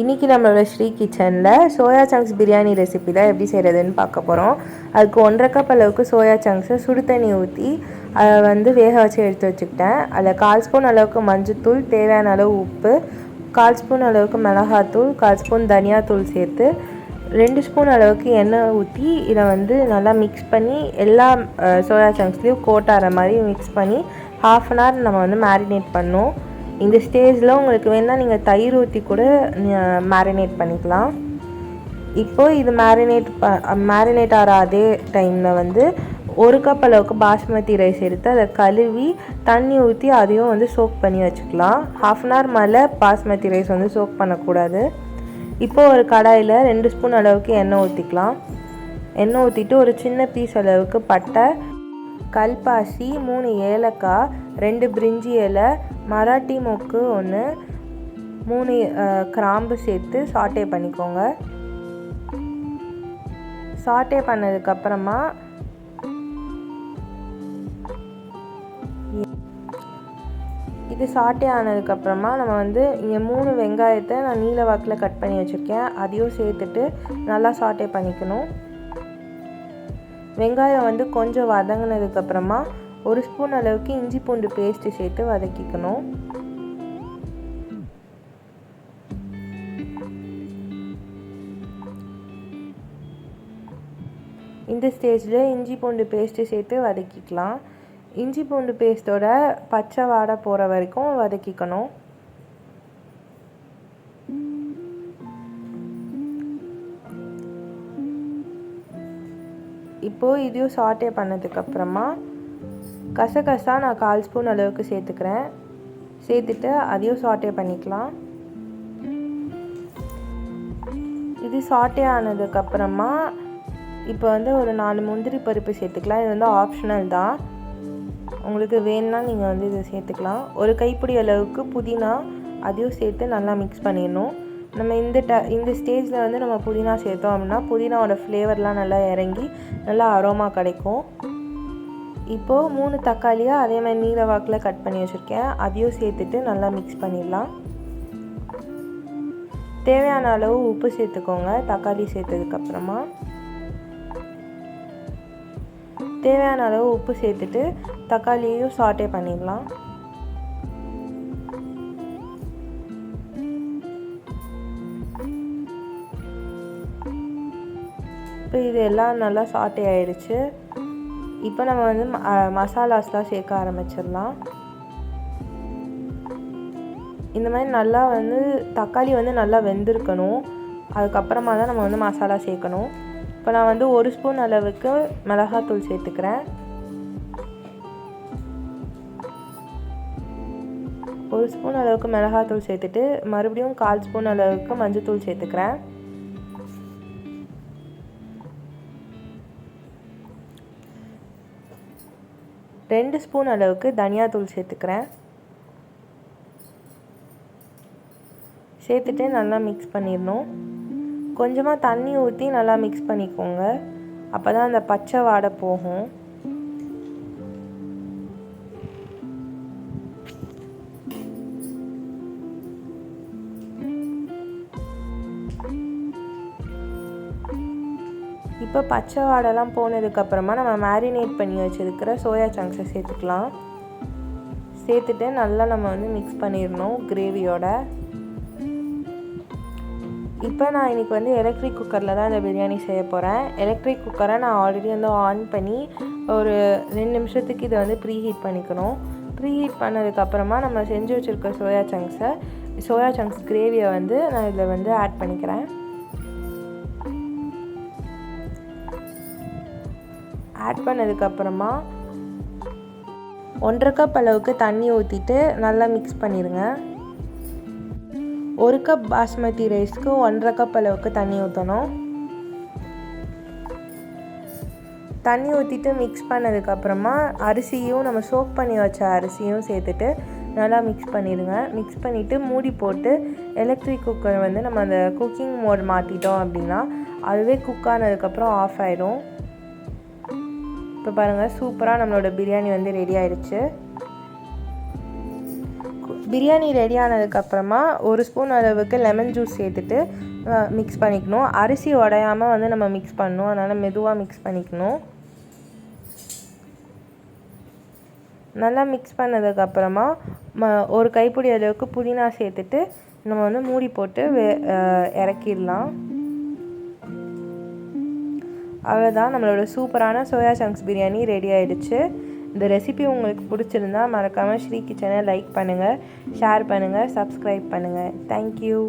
இன்றைக்கி நம்மளோட ஸ்ரீ கிச்சனில் சோயா சங்க்ஸ் பிரியாணி ரெசிபி தான் எப்படி செய்கிறதுன்னு பார்க்க போகிறோம் அதுக்கு ஒன்றரை கப் அளவுக்கு சோயா சங்க்ஸை சுடு தண்ணி ஊற்றி அதை வந்து வேக வச்சு எடுத்து வச்சுக்கிட்டேன். அதில் கால் ஸ்பூன் அளவுக்கு மஞ்சத்தூள் தேவையான அளவு உப்பு கால் ஸ்பூன் அளவுக்கு மிளகாத்தூள் கால் ஸ்பூன் தனியாத்தூள் சேர்த்து ரெண்டு ஸ்பூன் அளவுக்கு எண்ணெய் ஊற்றி இதை வந்து நல்லா மிக்ஸ் பண்ணி எல்லா சோயா சங்க்ஸ்லேயும் கோட்டாகிற மாதிரி மிக்ஸ் பண்ணி ஹாஃப் அன் ஹவர் நம்ம வந்து மேரினேட் பண்ணோம் இந்த ஸ்டேஜில் உங்களுக்கு வேணால் நீங்கள் தயிர் ஊற்றி கூட மேரினேட் பண்ணிக்கலாம். இப்போது இது மேரினேட் மேரினேட் ஆகிற அதே டைமில் வந்து ஒரு கப் அளவுக்கு பாஸ்மதி ரைஸ் எடுத்து அதை கழுவி தண்ணி ஊற்றி அதையும் வந்து சோக் பண்ணி வச்சுக்கலாம். ஹாஃப் அன் ஹவர் மேலே பாஸ்மதி ரைஸ் வந்து சோக் பண்ணக்கூடாது. இப்போது ஒரு கடாயில் ரெண்டு ஸ்பூன் அளவுக்கு எண்ணெய் ஊற்றிக்கலாம் எண்ணெய் ஊற்றிட்டு ஒரு சின்ன பீஸ் அளவுக்கு பட்டை கல்பாசி மூணு ஏலக்காய் ரெண்டு பிரிஞ்சி இலை மராட்டி மொக்கு ஒன்று மூணு கிராம்பு சேர்த்து சாட்டே பண்ணிக்கோங்க. சாட்டே பண்ணதுக்கப்புறமா இது சாட்டே ஆனதுக்கப்புறமா நம்ம வந்து இங்கே மூணு வெங்காயத்தை நான் நீல வாக்கில் கட் பண்ணி வச்சுருக்கேன். அதையும் சேர்த்துட்டு நல்லா சாட்டே பண்ணிக்கணும். வெங்காயம் வந்து கொஞ்சம் வதங்கினதுக்கப்புறமா ஒரு ஸ்பூன் அளவுக்கு இஞ்சி பூண்டு பேஸ்ட்டு சேர்த்து வதக்கிக்கணும். இந்த ஸ்டேஜில் இஞ்சி பூண்டு பேஸ்ட்டு சேர்த்து வதக்கிக்கலாம். இஞ்சி பூண்டு பேஸ்ட்டோட பச்சை வாடை போகிற வரைக்கும் வதக்கிக்கணும். இப்போது இதையும் சாட்டே பண்ணதுக்கப்புறமா கசகசா நான் கால் ஸ்பூன் அளவுக்கு சேர்த்துக்கிறேன். சேர்த்துட்டு அதையும் சாட்டே பண்ணிக்கலாம். இது சாட்டே ஆனதுக்கப்புறமா இப்போ வந்து ஒரு நாலு முந்திரி பருப்பு சேர்த்துக்கலாம். இது வந்து ஆப்ஷனல் தான். உங்களுக்கு வேணும்னா நீங்கள் வந்து இதை சேர்த்துக்கலாம். ஒரு கைப்பிடி அளவுக்கு புதினா அதையும் சேர்த்து நல்லா மிக்ஸ் பண்ணிடணும். நம்ம இந்த ட இந்த ஸ்டேஜில் வந்து நம்ம புதினா சேர்த்தோம் அப்படின்னா புதினாவோட ஃப்ளேவர்லாம் நல்லா இறங்கி நல்லா அரோமா கிடைக்கும். இப்போது மூணு தக்காளியாக அதே மாதிரி நீல வாக்கில் கட் பண்ணி வச்சுருக்கேன். அதையும் சேர்த்துட்டு நல்லா மிக்ஸ் பண்ணிடலாம். தேவையான அளவு உப்பு சேர்த்துக்கோங்க. தக்காளி சேர்த்ததுக்கப்புறமா தேவையான அளவு உப்பு சேர்த்துட்டு தக்காளியையும் சாட்டே பண்ணிடலாம். இப்போ இது எல்லாம் நல்லா சாட்டே ஆயிடுச்சு. இப்போ நம்ம வந்து மசாலாஸ்லாம் சேர்க்க ஆரம்பிச்சிடலாம். இந்த மாதிரி நல்லா வந்து தக்காளி வந்து நல்லா வெந்திருக்கணும். அதுக்கப்புறமா தான் நம்ம வந்து மசாலா சேர்க்கணும். இப்போ நான் வந்து ஒரு ஸ்பூன் அளவுக்கு மிளகாத்தூள் சேர்த்துக்கிறேன். ஒரு ஸ்பூன் அளவுக்கு மிளகாத்தூள் சேர்த்துட்டு மறுபடியும் கால் ஸ்பூன் அளவுக்கு மஞ்சள் தூள் சேர்த்துக்கிறேன். ரெண்டு ஸ்பூன் அளவுக்கு தனியாத்தூள் சேர்த்துக்கிறேன். சேர்த்துட்டு நல்லா மிக்ஸ் பண்ணிடணும். கொஞ்சமாக தண்ணி ஊற்றி நல்லா மிக்ஸ் பண்ணிக்கோங்க. அப்போ தான் அந்த பச்சை வாடை போகும். இப்போ பச்சை வாடெல்லாம் போனதுக்கப்புறமா நம்ம மேரினேட் பண்ணி வச்சுருக்கிற சோயா சங்க்ஸை சேர்த்துக்கலாம். சேர்த்துட்டு நல்லா நம்ம வந்து மிக்ஸ் பண்ணிடணும் கிரேவியோட இப்போ நான் இன்றைக்கி வந்து எலக்ட்ரிக் குக்கரில் தான் இந்த பிரியாணி செய்ய போகிறேன் எலக்ட்ரிக் குக்கரை நான் ஆல்ரெடி வந்து ஆன் பண்ணி ஒரு ரெண்டு நிமிஷத்துக்கு இதை வந்து ப்ரீ ஹீட் பண்ணிக்கணும். ப்ரீ ஹீட் பண்ணதுக்கப்புறமா நம்ம செஞ்சு வச்சுருக்க சோயா சங்க்ஸை சோயா சங்க்ஸ் கிரேவியை வந்து நான் இதில் வந்து ஆட் பண்ணிக்கிறேன். ஆட் பண்ணதுக்கப்புறமா ஒன்றரை கப் அளவுக்கு தண்ணி ஊற்றிட்டு நல்லா மிக்ஸ் பண்ணிடுங்க ஒரு கப் பாஸ்மதி ரைஸ்க்கு ஒன்றரை கப் அளவுக்கு தண்ணி ஊற்றணும் தண்ணி ஊற்றிட்டு மிக்ஸ் பண்ணதுக்கப்புறமா அரிசியும் நம்ம சோக் பண்ணி வச்ச அரிசியும் சேர்த்துட்டு நல்லா மிக்ஸ் பண்ணிடுங்க மிக்ஸ் பண்ணிவிட்டு மூடி போட்டு எலக்ட்ரிக் குக்கர் வந்து நம்ம அந்த குக்கிங் மோட் மாற்றிட்டோம் அப்படின்னா அதுவே குக் ஆனதுக்கப்புறம் ஆஃப் ஆகிடும் இப்போ பாருங்கள் சூப்பராக நம்மளோட பிரியாணி வந்து ரெடி ஆயிடுச்சு. பிரியாணி ரெடி ஆனதுக்கப்புறமா ஒரு ஸ்பூன் அளவுக்கு லெமன் ஜூஸ் சேர்த்துட்டு மிக்ஸ் பண்ணிக்கணும். அரிசி உடையாமல் வந்து நம்ம மிக்ஸ் பண்ணணும். அதனால் மெதுவாக மிக்ஸ் பண்ணிக்கணும். நல்லா மிக்ஸ் பண்ணதுக்கப்புறமா ம ஒரு கைப்பிடி அளவுக்கு புதினா சேர்த்துட்டு நம்ம வந்து மூடி போட்டு வெ இறக்கிடலாம். அவ்வளோதான் நம்மளோட சூப்பரான சோயா சங்க்ஸ் பிரியாணி ரெடி ஆகிடுச்சு இந்த ரெசிபி உங்களுக்கு பிடிச்சிருந்தா மறக்காமல் ஸ்ரீ கிச்சனை லைக் பண்ணுங்கள் ஷேர் பண்ணுங்கள் சப்ஸ்கிரைப் பண்ணுங்கள் தேங்க்யூ